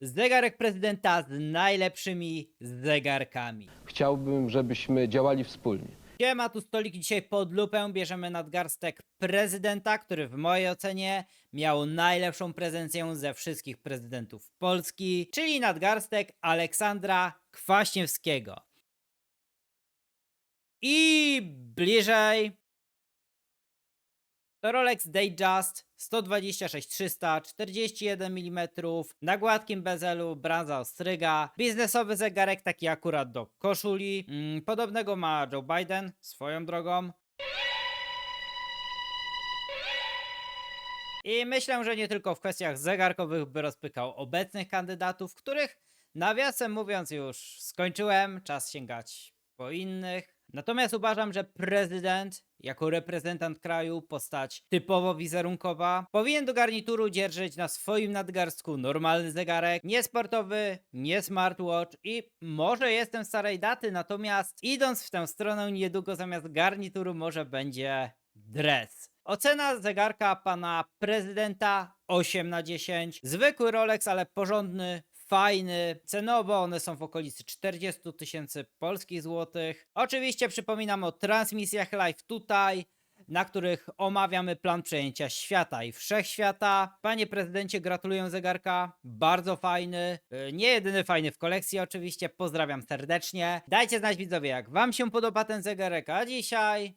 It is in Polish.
Zegarek prezydenta z najlepszymi zegarkami. Chciałbym, żebyśmy działali wspólnie. Siema, tu stoliki dzisiaj pod lupę bierzemy nadgarstek prezydenta, który w mojej ocenie miał najlepszą prezencję ze wszystkich prezydentów Polski, czyli nadgarstek Aleksandra Kwaśniewskiego. I bliżej to Rolex Datejust 126 300 41 mm na gładkim bezelu branza ostryga biznesowy zegarek taki akurat do koszuli. Mm, podobnego ma Joe Biden swoją drogą. I myślę, że nie tylko w kwestiach zegarkowych by rozpykał obecnych kandydatów, których nawiasem mówiąc już skończyłem, czas sięgać po innych. Natomiast uważam, że prezydent, jako reprezentant kraju, postać typowo wizerunkowa, powinien do garnituru dzierżyć na swoim nadgarstku normalny zegarek, nie sportowy, nie smartwatch i może jestem starej daty, natomiast idąc w tę stronę niedługo zamiast garnituru może będzie dress. Ocena zegarka pana prezydenta 8 na 10. Zwykły Rolex, ale porządny, fajny. Cenowo one są w okolicy 40 000 tysięcy polskich złotych. Oczywiście przypominam o transmisjach live tutaj, na których omawiamy plan przejęcia świata i wszechświata. Panie prezydencie, gratuluję zegarka. Bardzo fajny. Yy, Nie jedyny fajny w kolekcji oczywiście. Pozdrawiam serdecznie. Dajcie znać widzowie, jak wam się podoba ten zegarek, a dzisiaj